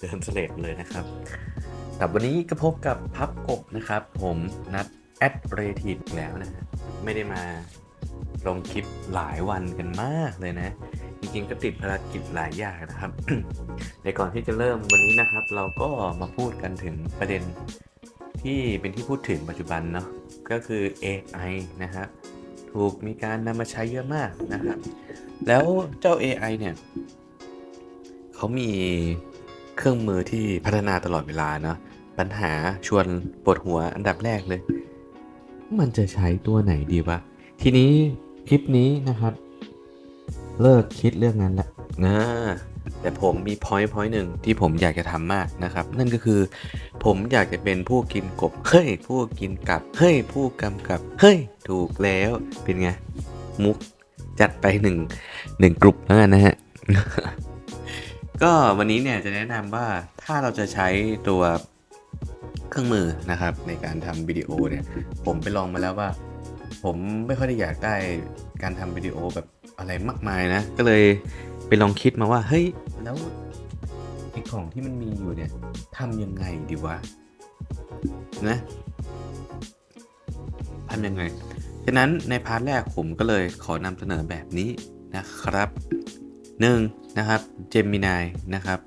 เดินเสลดเลยนะครับแต่วันนี้ก็พบกับพับกบนะครับ ผมนัดแอดเรทีแล้วนะฮะไม่ได้มาลงคลิปหลายวันกันมากเลยนะ จริงๆก็ติดภารกิจหลายอย่างนะครับ ในก่อนที่จะเริ่มวันนี้นะครับ เราก็มาพูดกันถึงประเด็นที่เป็นที่พูดถึงปัจจุบันเนาะก็คือ AI นะครับถูกมีการนำมาใช้เยอะมากนะครับ แล้วเจ้า AI เนี่ยเขามี เครื่องมือที่พัฒนาตลอดเวลาเนาะปัญหาชวนปวดหัวอันดับแรกเลย มันจะใช้ตัวไหนดีวะ ทีนี้คลิปนี้นะครับ เลิกคิดเรื่องนั้นล้วนะแต่ผมมีพอยต์พอยต์หนึ่งที่ผมอยากจะทำมากนะครับ นั่นก็คือ ผมอยากจะเป็นผู้กินกบเฮ้ยผู้กินกับเฮ้ยผู้กำกับเฮ้ยถูกแล้วเป็นไง มุกจัดไปหนึ่งหนึ่งกลุ่มแล้วกันนะฮะ ก็วันนี้เนี่ยจะแนะนำว่าถ้าเราจะใช้ตัวเครื่องมือนะครับ ในการทำวิดีโอเนี่ย ผมไปลองมาแล้วว่า ผมไม่ค่อยได้อยากได้การทำวิดีโอแบบอะไรมากมายนะ ก็เลยไปลองคิดมาว่าเฮ้ยแล้วไอ้ของที่มันมีอยู่เนี่ยทำยังไงดีวะนะทำยังไง ฉะนั้นในพาร์ทแรกผมก็เลยขอนำเสนอแบบนี้นะครับ หนึ่งนะครับเจมินายนะครับ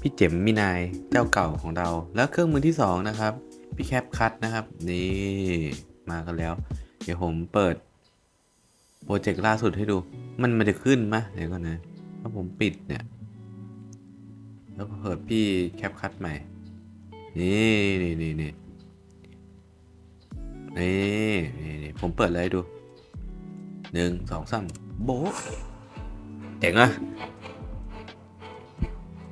พี่เจมมินายเจ้าเก่าของเรา แล้วเครื่องมือที่สองนะครับ พี่แคปคัตนะครับ นี่มากันแล้ว เดี๋ยวผมเปิดโปรเจกต์ล่าสุดให้ดู มันมันจะขึ้นไหมเดี๋ยวก่อนนะถ้าผมปิดเนี่ย แล้วเปิดพี่แคปคัตใหม่ นี่นี่นี่นี่นี่นี่ผมเปิดเลยดูหนึ่งสองสามโบ๊ะ เจ๋งอะ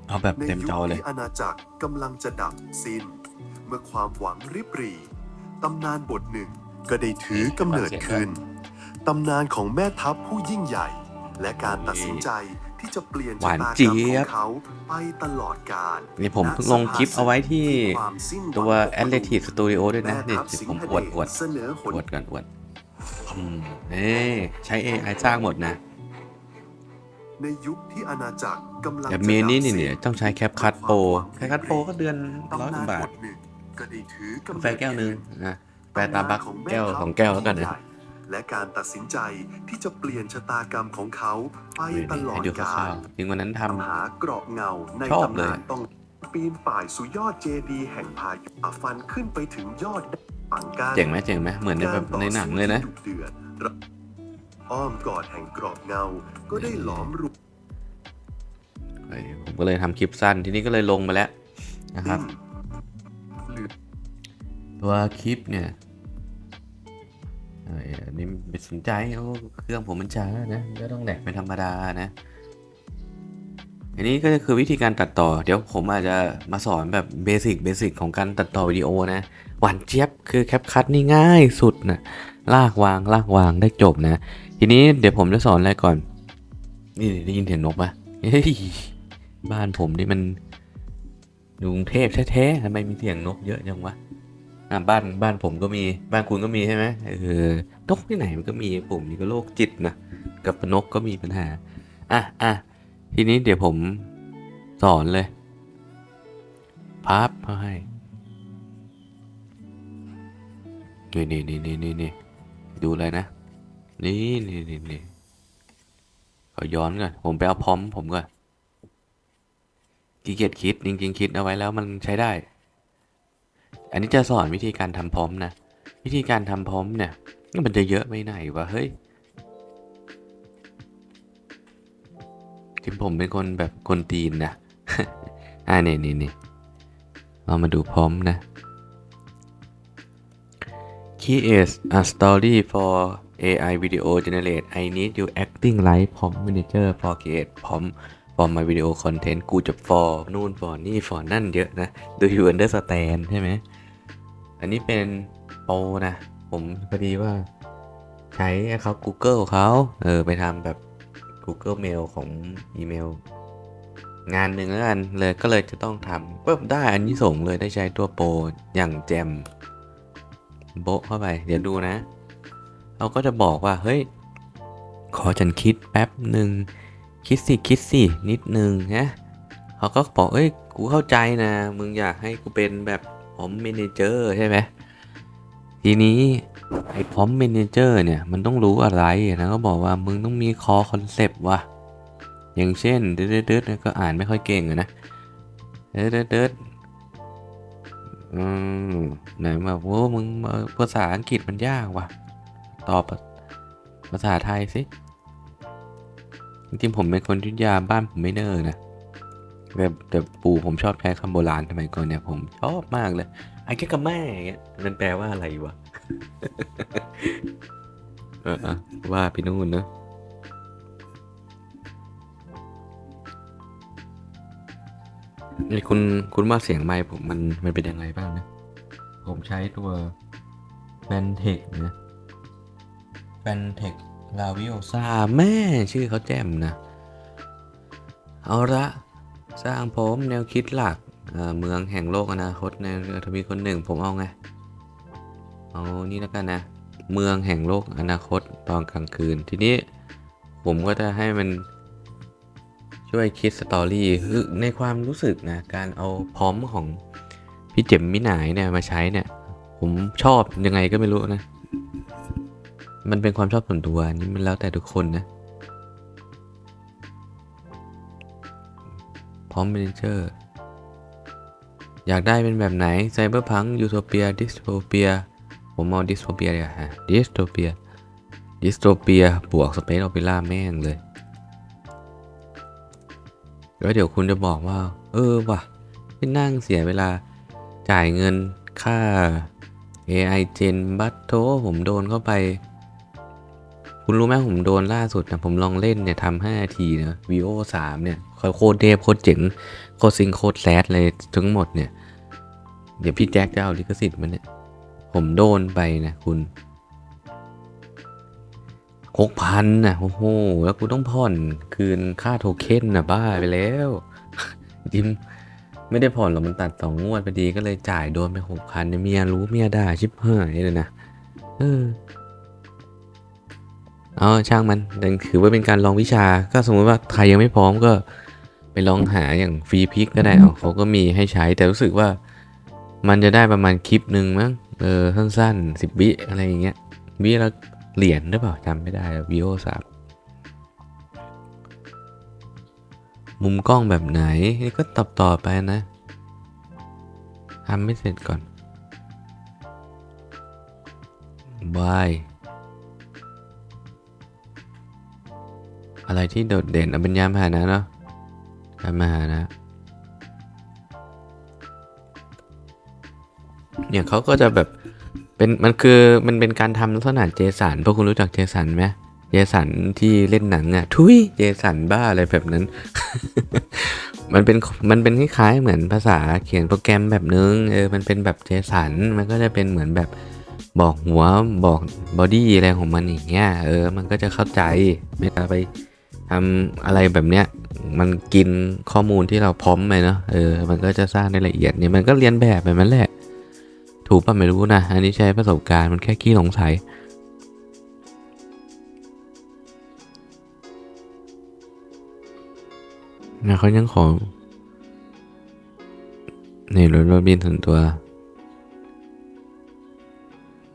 เอาแบบในเต็มยุคจอเลย ที่อาณาจักรกำลังจะดับสิ้น เมื่อความหวังริบหรี่ตำนานบทหนึ่งก็ได้ถือกำเนิดขึ้น ตำนานของแม่ทัพผู้ยิ่งใหญ่ และการตัดสินใจที่จะเปลี่ยนหวาชะนตากรเจี๊รมขยอบงเขาไปตลอดกาลนี่ผมณเพิ่งลงคลิปเอาไว้ที่ความสิ้นหงตัวของ a t l e t i c Studio ด้วยนะแม่นี่ทัพเดี๋ยวสิงผมหอวดเดอวดชเสนอหน อวดกันอวดอืมนี่ใช้ AI สร้างหมดนะ ในยุคที่อาณาจักรกำลังแต่จะเมนี่ดับนี่สิ้เนี่ยต้องใช้แคปคัตโปรแคปคัตโปรก็เดือนร้อยกว่าบาทตำนนบทหนึ่งก็ได้ถือกำกาเนิดแฟแก้วหนึงขึ้นะแฟตาบักแก้วสองแก้วแล้วกันนะ และการตัดสินใจที่จะเปลี่ยนชะตากรรมของเขาไปตลอให้ดดูคการ่าลวๆจริงวันนั้นท ตามหากรอบเงาในชอบตำนานเลยต้องปีนป่ายสู่ยอดเจดีย์แห่งพายุอาฟันขึ้นไปถึงยอดฝั่งกาำรเจ๋งไหมเจ๋งไหมเหมือนในแบบในหนังเลยนะ การต่อสู้ที่ดุเดือด อ้อมกอดแห่งกรอบเงา ก็ได้หลอมรวมเฮ้ยผมก็เลยทำคลิปสั้นทีนี้ก็เลยลงมาแล้วนะครับ หรือตัวคลิปเนี่ยเอ้ยอันนี้ไม่สนใจเอาเครื่องผมมันช้านะก็ต้องแดกเป็นธรรมดานะ อันนี้ก็คือวิธีการตัดต่อ เดี๋ยวผมอาจจะมาสอนแบบเบสิกเบสิกของการตัดต่อวิดีโอนะ หวานเจี๊ยบคือแคปคัตนี่ง่ายสุดนะลากวางลากวางได้จบนะ ทีนี้เดี๋ยวผมจะสอนอะไรก่อน นี่ได้ยินเสียงนกปะเฮ้ยบ้านผมนี่มันอยู่กรุงเทพแท้ๆทำไมมีเสียงนกเยอะจังวะอะบ้านบ้านผมก็มีบ้านคุณก็มีใช่ไหมเออนกที่ไหนมันก็มีผมนี่ก็โรคจิตนะกับนกก็มีปัญหาอะอะทีนี้เดี๋ยวผมสอนเลยพับเขาให้นี่นี่นี่นี่นี่นี่ดูเลยนะ นี่นี่นี่นี่ขอย้อนก่อน ผมไปเอาพร้อมผมก่อนขี้เกียจคิดจริงๆคิดเอาไว้แล้วมันใช้ได้ อันนี้จะสอนวิธีการทำพร้อมนะ วิธีการทำพร้อมเนี่ย มันจะเยอะไปไหนวะเฮ้ยที่ผมเป็นคนแบบคนตีนนะอ่านี่นี่นี่เรามาดูพร้อมนะ Create a story for AI video generate I need you acting like พร้อม manager for create พร้อม for my video content กูจะ for นู่น for นี่ for นั่นเยอะนะ do you understand ใช่ไหม อันนี้เป็นโปรนะ ผมพอดีว่าใช้เขา Google เขาเออไปทำแบบ Google Mail ของอีเมล งานหนึ่งแล้วกันเลยก็เลยจะต้องทำปุ๊บได้อันนี้ส่งเลยได้ใช้ตัวโปรอย่างแจมโบเข้าไป เดี๋ยวดูนะ เราก็จะบอกว่า เฮ้ย ขอฉันคิดแป๊บหนึ่ง คิดสิ คิดสิ นิดนึงนะเขาก็บอกเอ้ย กูเข้าใจนะ มึงอยากให้กูเป็นแบบพร้อมเมนเจอร์ใช่ไหม ทีนี้ไอ้พร้อมเมนเจอร์เนี่ย มันต้องรู้อะไรนะก็บอกว่ามึงต้องมีคอคอนเซปต์ว่ะ อย่างเช่น เดิร์ดเดิร์ดก็อ่านไม่ค่อยเก่งนะ เดิร์ดเดิร์ดเดิร์ดอืมไหนแบบโอ้มึงภาษาอังกฤษมันยากว่ะ ตอบภาษาไทยสิจริงๆผมเป็นคนยุทธยาบ้านผมไม่เนอร์นะแต่แต่ปู่ผมชอบใช้คำโบราณสมัยก่อนเนี่ยผมชอบมากเลยไอ้แค่กับแม่อย่างเงี้ยมันแปลว่าอะไรวะเออว่าพี่นู่นเนอะนี่คุณคุณว่าเสียงไมค์ผมมันมันเป็นยังไงบ้างนะ ผมใช้ตัวแฟนเทคนะ แฟนเทคลาวิโอซาแม่ชื่อเขาแจ่มนะ เอาละสร้างผมแนวคิดหลักเเมืองแห่งโลกอนาคตในเรือทวีคนหนึ่งผมเอาไง เอานี่แล้วกันนะ เมืองแห่งโลกอนาคตตอนกลางคืน ทีนี้ผมก็จะให้มันช่วยคิดสตอรี่คือในความรู้สึกนะ การเอาพร้อมของพี่เจ็มมิหนายเนี่ยมาใช้เนี่ย ผมชอบยังไงก็ไม่รู้นะ มันเป็นความชอบส่วนตัวนี่มันแล้วแต่ทุกคนนะ พร้อมเมนเจอร์อยากได้เป็นแบบไหนไซเบอร์พังยูโทเปียดิสโทเปียผมเอาดิสโทเปียเลยฮะดิสโทเปียดิสโทเปียบวกสเปซโอเปร่าแม่งเลยแล้วเดี๋ยวคุณจะบอกว่า เออว่ะที่นั่งเสียเวลาจ่ายเงินค่า AI Gen บัตโทผมโดนเข้าไป คุณรู้ไหมผมโดนล่าสุดนะผมลองเล่นเนี่ยทำห้านาทีนะ VO สามเนี่ยโคตรเดฟโคตรเจ๋งโคตรซิงโคตรแซดเลยทั้งหมดเนี่ย เดี๋ยวพี่แจ็คจะเอาลิขสิทธิ์มันเนี่ย ผมโดนไปนะคุณหกพันนะโอ้โห แล้วกูต้องผ่อนคืนค่าโทเค็นนะบ้าไปแล้วจิมไม่ได้ผ่อนหรอกมันตัดสองงวดพอดีก็เลยจ่ายโดนไปหกพันเมียรู้เมียด่าชิบหายเลยนะเออ เอาช่างมันแต่ถือว่าเป็นการลองวิชา ก็สมมติว่าใครยังไม่พร้อมก็ไปลองหาอย่างฟรีพิกก็ได้เอาเขาก็มีให้ใช้แต่รู้สึกว่ามันจะได้ประมาณคลิปหนึ่งมั้งเออสั้นๆสิบวิอะไรอย่างเงี้ยวิละเหรียญหรือเปล่าจำไม่ได้วิโอสามมุมกล้องแบบไหนนี่ก็ตอบต่อไปนะทำไม่เสร็จก่อนบาย อะไรที่โดดเด่นเอาเป็นยามพาหนะเนาะยานพาหนะ เนี่ยเขาก็จะแบบเป็นมันคือมันเป็นการทำลักษณะเจสันพวกคุณรู้จักเจสันไหมเจสันที่เล่นหนังอะทุยเจสันบ้าอะไรแบบนั้น มันเป็นมันเป็นคล้ายๆเหมือนภาษาเขียนโปรแกรมแบบนึงเออมันเป็นแบบเจสันมันก็จะเป็นเหมือนแบบบอกหัวบอกบอดี้อะไรของมันอย่างเงี้ยเออมันก็จะเข้าใจไม่ต้องไป ทำอะไรแบบเนี้ยมันกินข้อมูลที่เราพร้อมไปเนาะเออมันก็จะสร้างได้ละเอียดเนี่ยมันก็เรียนแบบแบบนั้นแหละ ถูกป่ะไม่รู้นะอันนี้ใช้ประสบการณ์มันแค่ขี้สงสัยนะเขายังขอนี่รถรถบินส่วนตัว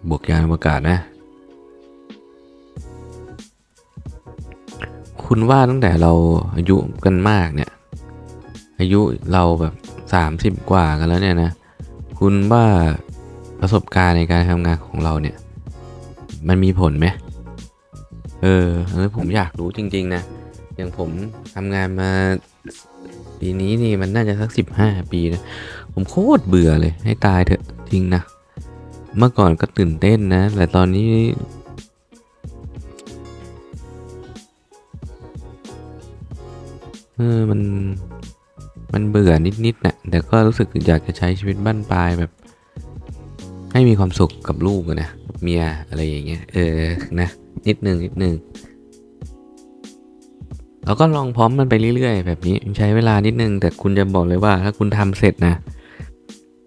บวกยานอวกาศนะ คุณว่าตั้งแต่เราอายุกันมากเนี่ย อายุเราแบบสามสิบกว่ากันแล้วเนี่ยนะ คุณว่าประสบการณ์ในการทำงานของเราเนี่ย มันมีผลไหมเออผมอยากรู้จริง ๆ นะ อย่างผมทำงานมาปีนี้นี่มันน่าจะสักสิบห้าปีนะ ผมโคตรเบื่อเลยให้ตายเถอะจริงนะ เมื่อก่อนก็ตื่นเต้นนะ แต่ตอนนี้ เออมันมันเบื่อนิดๆนะแต่ก็รู้สึกอยากจะใช้ชีวิตบ้านปลายแบบ ให้มีความสุขกับลูกนะเมียอะไรอย่างเงี้ยเออนะนิดนึงนิดนึงแล้วก็ลองพร้อมมันไปเรื่อยๆ แบบนี้ใช้เวลานิดนึง แต่คุณจะบอกเลยว่า ถ้าคุณทำเสร็จนะ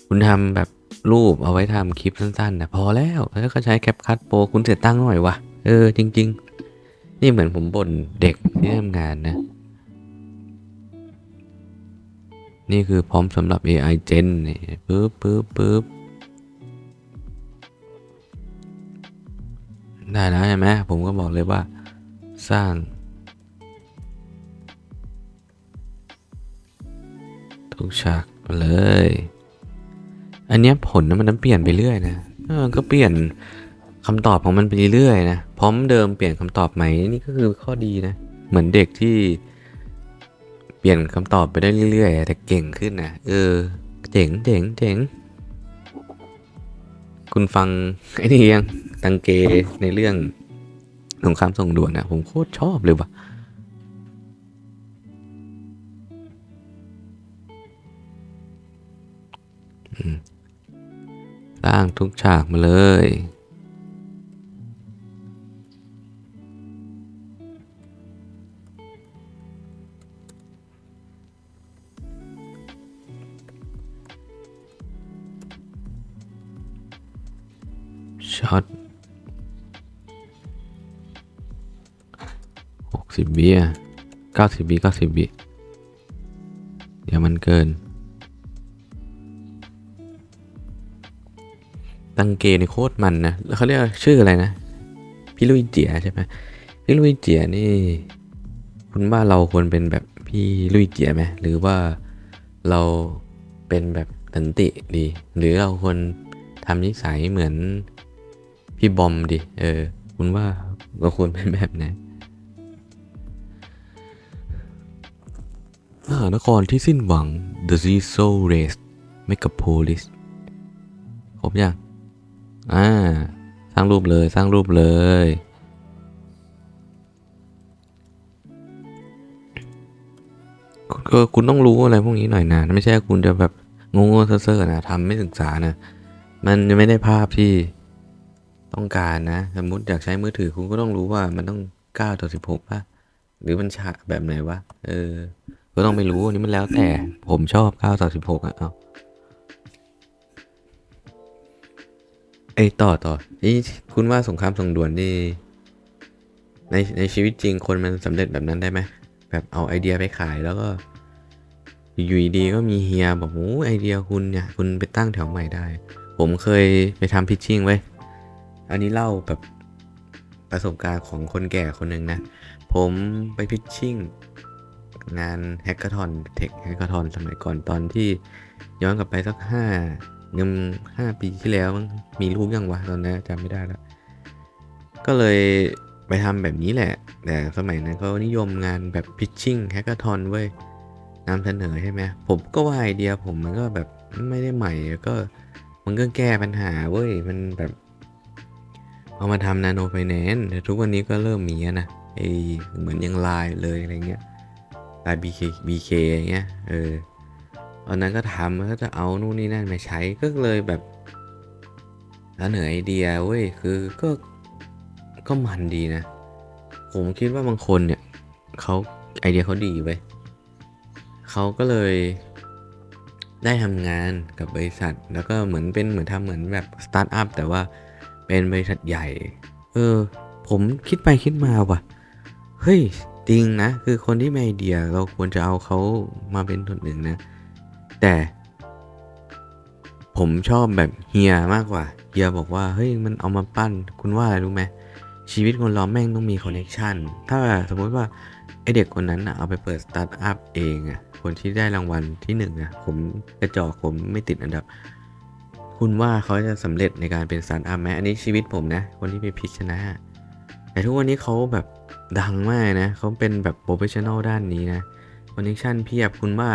คุณทำแบบรูปเอาไว้ทำคลิปสั้นๆนะพอแล้วแล้วก็ใช้แคปคัตโปรคุณเสียตังหน่อยวะเออจริง ๆ นี่เหมือนผมบ่นเด็กที่ทำงานนะ นี่คือพร้อมสำหรับ AI Gen นี่ปึ๊บปึ๊บปึ๊บได้แล้วใช่ไหมผมก็บอกเลยว่า สร้าง ทุกฉากเลย อันนี้ผลนะมันเปลี่ยนไปเรื่อยนะก็เปลี่ยนคำตอบของมันไปเรื่อยนะ พร้อมเดิมเปลี่ยนคำตอบใหม่นี่ก็คือข้อดีนะ เหมือนเด็กที่ เปลี่ยนคำตอบไปได้เรื่อยๆ แต่เก่งขึ้นนะเออ เจ๋งเจ๋งเจ๋งคุณฟังไอ้นี่ยังตังเกในเรื่องสงครามส่งด่วนนะผมโคตรชอบเลยว่ะสร้างทุกฉากมาเลย ช็อตหกสิบวิอะเก้าสิบวิเก้าสิบวิเดี๋ยวมันเกิน ตังเกในโคตรมันนะแล้วเขาเรียกชื่ออะไรนะ พี่ลุยเจียใช่ไหมพี่ลุยเจียนี่ คุณว่าเราควรเป็นแบบพี่ลุยเจียไหมหรือว่าเราเป็นแบบสันติดี หรือเราควรทำนิสัยเหมือน พี่บอมดิ เออ คุณว่าเราควรเป็นแบบไหนมหานครที่สิ้นหวัง The Sea Soul Race Megapolis ครบยังอ่า สร้างรูปเลย สร้างรูปเลยคุณก็คุณต้องรู้อะไรพวกนี้หน่อยนะ ไม่ใช่คุณจะแบบงงๆเซ่อๆนะทำไม่ศึกษานะ มันจะไม่ได้ภาพที่ ต้องการนะสมมติอยากใช้มือถือคุณก็ต้องรู้ว่ามันต้อง9ต่อ16ป่ะหรือมันฉะแบบไหนวะเออ ก็ต้องไม่รู้อันนี้มันแล้วแต่ผมชอบ9ต่อ16อะเอาเอ้ต่อต่อนี่คุณว่าสงครามส่งด่วนนี่ในในชีวิตจริงคนมันสำเร็จแบบนั้นได้ไหมแบบเอาไอเดียไปขายแล้วก็ อยู่ดีๆก็มีเฮียบอกโอ้ไอเดียคุณเนี่ย คุณไปตั้งแถวใหม่ได้ ผมเคยไปทำพิชชิ่งไว้ อันนี้เล่าแบบประสบการณ์ของคนแก่คนหนึ่งนะ ผมไปพิชชิ่งงานแฮกเกอร์ทอนเทคแฮกเกอร์ทอนสมัยก่อนตอนที่ย้อนกลับไปสักห้ายังห้าปีที่แล้วมั้งมีรูปยังวะตอนนั้นจำไม่ได้แล้ว ก็เลยไปทำแบบนี้แหละ แต่สมัยนั้นเขานิยมงานแบบพิชชิ่งแฮกเกอร์ทอนเว้ยนำเสนอใช่ไหมผมก็ว่าไอเดียผมมันก็แบบไม่ได้ใหม่ก็มันก็แก้ปัญหาเว้ยมันแบบ เอามาทำนาโนไฟแนนซ์แต่ทุกวันนี้ก็เริ่มมีนะไอเหมือนยังลน์เลยอะไรเงี้ยลน์ BK BK อย่างเงี้ยเออตอนนั้นก็ทำแล้วก็จะเอานู่นนี่นั่นมาใช้ก็เลยแบบเสนอไอเดียเว้ยคือก็ก็มันดีนะ ผมคิดว่าบางคนเนี่ยเขาไอเดียเขาดีเว้เขาก็เลยได้ทำงานกับบริษัท แล้วก็เหมือนเป็นเหมือนทำเหมือนแบบสตาร์ทอัพแต่ว่า เป็นบริษัทใหญ่ เออ ผมคิดไปคิดมาว่ะ เฮ้ย จริงนะ คือคนที่มีไอเดียเราควรจะเอาเขามาเป็นส่วนหนึ่งนะ แต่ ผมชอบแบบเฮียมากกว่า เฮียบอกว่า เฮ้ย มันเอามาปั้น คุณว่าอะไรรู้ไหม ชีวิตคนเราแม่งต้องมีคอนเน c t ชันถ้าสมมติว่าไอเด็กคนนั้นอะเอาไปเปิดสตาร์ทอัพเองอะคนที่ได้รางวัลที่หนึ่งอะผมกระจอกผมไม่ติดอันดับ คุณว่าเขาจะสำเร็จในการเป็นสตาร์ทอัพไหมอันนี้ชีวิตผมนะ คนที่ไปพิชชนะ แต่ทุกวันนี้เขาแบบดังมากนะ เขาเป็นแบบโปรเฟชชั่นอลด้านนี้นะคอนเน c t ชันเพียบคุณว่า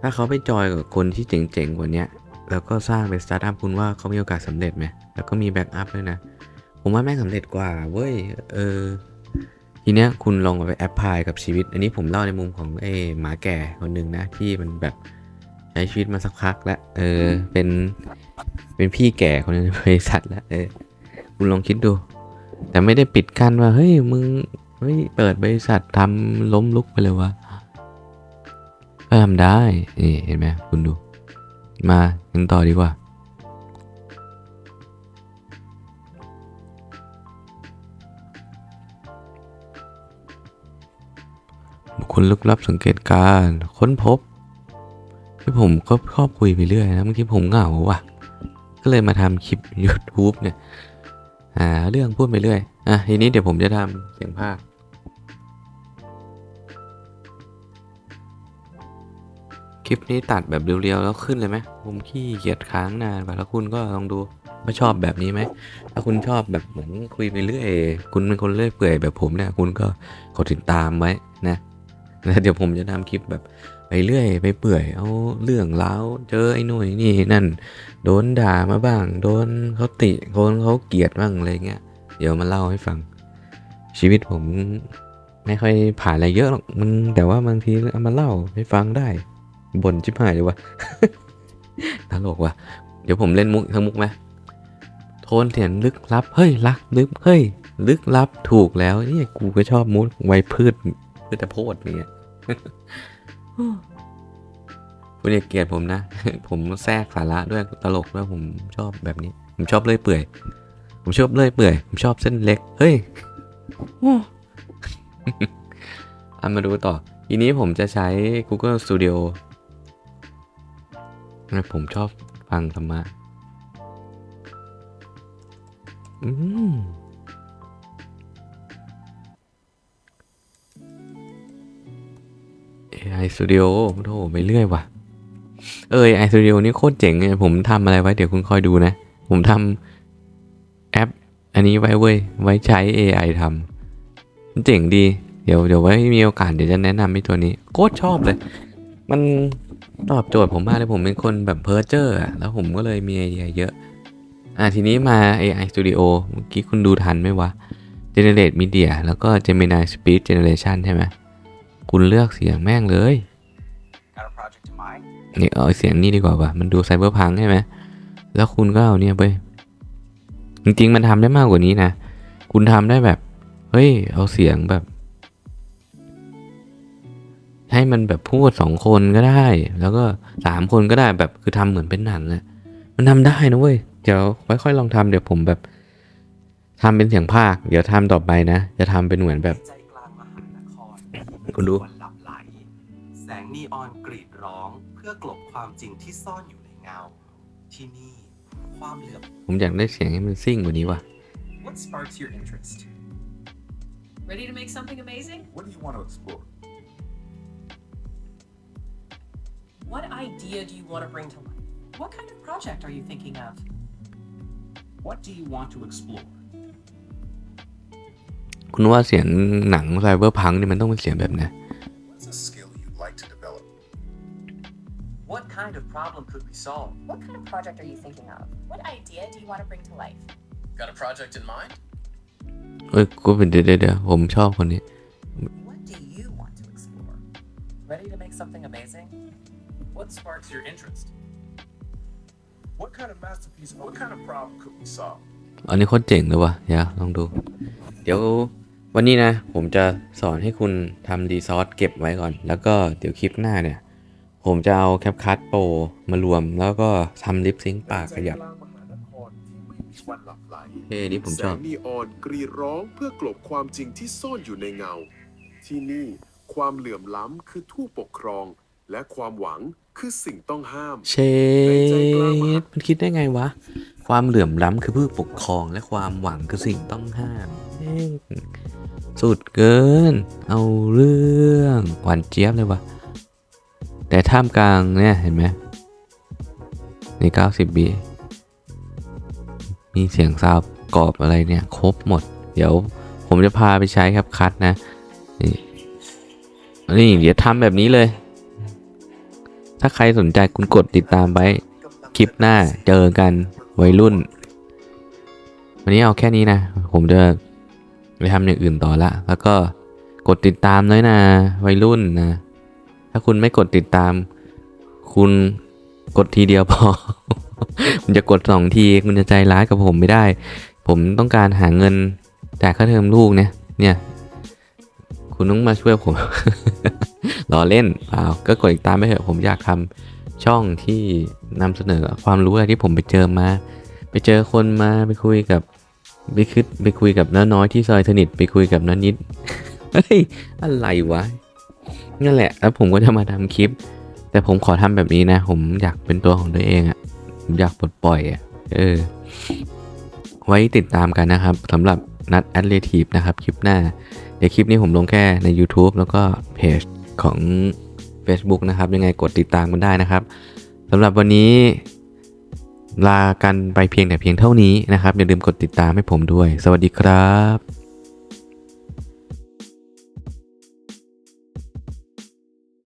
ถ้าเขาไปจอยกับคนที่เจ๋งๆกว่านี้แล้วก็สร้างเป็นสตาร์ทอัพคุณว่าเขามีโอกาสสำเร็จไหมแล้วก็มีแบ็กอัพด้วยนะ ผมว่าแม่งสำเร็จกว่าเว้ยเออทีเนี้ยคุณลองไปแอพพลายกับชีวิต อันนี้ผมเล่าในมุมของไอ้หมาแก่คนหนึ่งนะที่มันแบบ ช้ชีวิตมาสักพักแล้วเออ เป็น เป็นพี่แก่คนหนึงในบริษัทแล้วเออ คุณลองคิดดู แต่ไม่ได้ปิดกั้นว่า เฮ้ย มึง เฮ้ย เปิดบริษัททำล้มลุกไปเลยวะก็ทำได้นี่เห็นไหมคุณดู มากันต่อดีกว่า บุคคลลึกลับสังเกตการณ์ค้นพบ คือผมก็ชอบคุยไปเรื่อยนะบางทีผมเหงาว่ะ ก็เลยมาทำคลิป YouTube เนี่ยหาเรื่องพูดไปเรื่อย อะทีนี้เดี๋ยวผมจะทำเสียงภาคคลิปนี้ตัดแบบเรียวๆ แล้วขึ้นเลยไหมผมขี้เกียจค้างนานไปแล้วคุณก็ลองดูว่าชอบแบบนี้ไหม ถ้าคุณชอบแบบเหมือนคุยไปเรื่อย คุณเป็นคนเรื่อยเปื่อยแบบผมเนี่ย คุณก็กดติดตามไว้นะ แล้วเดี๋ยวผมจะทำคลิปแบบ ไปเรื่อยไปเปื่อยเอาเรื่องเล้าวเจอไอ้หน่วยนี่นั่น โดนด่ามาบ้าง โดนเขาติโดนเขาเกลียดบ้างอะไรเงี้ยเดี๋ยวมาเล่าให้ฟัง ชีวิตผมไม่ค่อยผ่านอะไรเยอะหรอกมันแต่ว่าบางทีเอามาเล่าให้ฟังได้บ่นชิบหายเลยวะตลกว่ะเดี๋ยวผมเล่นมุกทั้งมุกไหมโทนเสียงลึกลับเฮ้ยรักลึกเฮ้ยลึกลับถูกแล้วเนี่ยกูก็ชอบมุกไวพืชพืชแต่โพดเนี่ย คุณอย่าเกลียดผมนะ ผมแทรกสาระด้วยตลกด้วยผมชอบแบบนี้ ผมชอบเลื่อยเปื่อย ผมชอบเลื่อยเปื่อย ผมชอบเส้นเล็ก เฮ้ยเอามาดูต่อ ทีนี้ผมจะใช้ Google Studio นะผมชอบฟังธรรมะ อืม AI Studio โถไปเรื่อยว่ะ เออ AI Studio นี่โคตรเจ๋งเลยผมทำอะไรไว้เดี๋ยวคุณคอยดูนะ ผมทำแอป อันนี้ไว้เว้ย ไว้ใช้ AI ทำมันเจ๋งดี เดี๋ยวเดี๋ยวไว้มีโอกาสเดี๋ยวจะแนะนำไอ้ตัวนี้ โคตรชอบเลย มันตอบโจทย์ผมมากเลยผมเป็นคนแบบเพอร์เจอร์อะแล้วผมก็เลยมีไอเดียเยอะ อะทีนี้มา AI Studio เมื่อกี้คุณดูทันไหมวะ Generate Media แล้วก็ Gemini Speech Generation ใช่ไหม คุณเลือกเสียงแม่งเลย Got a project in mind? นี่เอาเสียงนี้ดีกว่าว่ะ มันดูไซเบอร์พังใช่ไหม แล้วคุณก็เอาเนี่ยไป จริงๆ มันทำได้มากกว่านี้นะ คุณทำได้แบบ เฮ้ย เอาเสียงแบบ ให้มันแบบพูดสองคนก็ได้ แล้วก็สามคนก็ได้แบบคือทำเหมือนเป็นหนังอะมันทำได้นะเว้ย เดี๋ยวไว้ค่อยลองทำเดี๋ยวผมแบบทำเป็นเสียงภาค เดี๋ยวทำต่อไปนะ จะทำเป็นเหมือนแบบ คุณดูวันหลับไหล แสงนีออนกรีดร้องเพื่อกลบความจริงที่ซ่อนอยู่ในเงา ที่นี่ ความเหลือบผมอยากได้เสียงให้มันซิ่งกว่านี้ว่ะ What sparks your interest? Ready to make something amazing? What do you want to explore? What idea do you want to bring to life? What kind of project are you thinking of? What do you want to explore? คุณว่าเสียงหนังไซเบอร์พังนี่มันต้องเป็นเสียงแบบไหน What's a skill you'd like to develop? What kind of problem could we solve? What kind of project are you thinking of? What idea do you want to bring to life? Got a project in mind? เอ้ยกูเป็นเดี๋ยวเดี๋ยวเดี๋ยวผมชอบคนนี้ What do you want to explore? Ready to make something amazing? What sparks your interest? What kind of masterpiece, what kind of problem could we solve? อันนี้โคตรเจ๋งเลยว่ะเดี๋ยวลองดู เดี๋ยว วันนี้นะ ผมจะสอนให้คุณทำรีซอสเก็บไว้ก่อน แล้วก็เดี๋ยวคลิปหน้าเนี่ย ผมจะเอาแคปคัตโปรมารวม แล้วก็ทำลิปซิงค์ปากขยับใจกลางมหานครที่ไม่มีวันหลับไหลเฮ้นี่ผมแสชอบ งนีออนกรีดร้องเพื่อกลบความจริงที่ซ่อนอยู่ในเงา ที่นี่ความเหลื่อมล้ำคือทู่ปกครอง และความหวังคือสิ่งต้องห้าม เชดมันคิดได้ไงวะ ความเหลื่อมล้ำคือผู้ปกครองและความหวังคือสิ่งต้องห้ามแม่ง สุดเกิน เอาเรื่องหวานเจี๊ยบเลยวะแต่ท่ามกลางเนี่ยเห็นไหมใน 90บีมีเสียงซาวกรอบอะไรเนี่ย ครบหมด เดี๋ยวผมจะพาไปใช้ครับคัดนะ นี่นี่เดี๋ยวทำแบบนี้เลย ถ้าใครสนใจคุณกดติดตามไว้ คลิปหน้าเจอกันวัยรุ่น วันนี้เอาแค่นี้นะ ผมจะ ไปทำอย่างอื่นต่อละ แล้วก็กดติดตามน้อยนะวัยรุ่นนะ ถ้าคุณไม่กดติดตาม คุณกดทีเดียวพอคุณจะกดสองทีคุณจะใจร้ายกับผมไม่ได้ ผมต้องการหาเงินจ่ายค่าเทอมลูกเนี่ย เนี่ย คุณต้องมาช่วยผมล้อเล่นเปล่าก็กดติดตามไปเถอะผมอยากทำช่องที่นำเสนอความรู้อะไรที่ผมไปเจอมา ไปเจอคนมาไปคุยกับ ไปคิดไปคุยกับน้าน้อยที่ซอยสนิทไปคุยกับน้านิดเฮ้ยอะไรวะนั่นแหละ แล้วผมก็จะมาทำคลิป แต่ผมขอทำแบบนี้นะ ผมอยากเป็นตัวของตัวเองอะ่ะผมอยากปลดปล่อยอะ่ะเออ ไว้ติดตามกันนะครับสำหรับนัดแอดเลทีฟนะครับ คลิปหน้า เดี๋ยวคลิปนี้ผมลงแค่ใน YouTube แล้วก็เพจของ Facebook นะครับ ยังไงกดติดตามกันได้นะครับสำหรับวันนี้ ลากันไปเพียงแต่เพียงเท่านี้นะครับอย่าลืมกดติดตามให้ผมด้วย สวัสดีครับ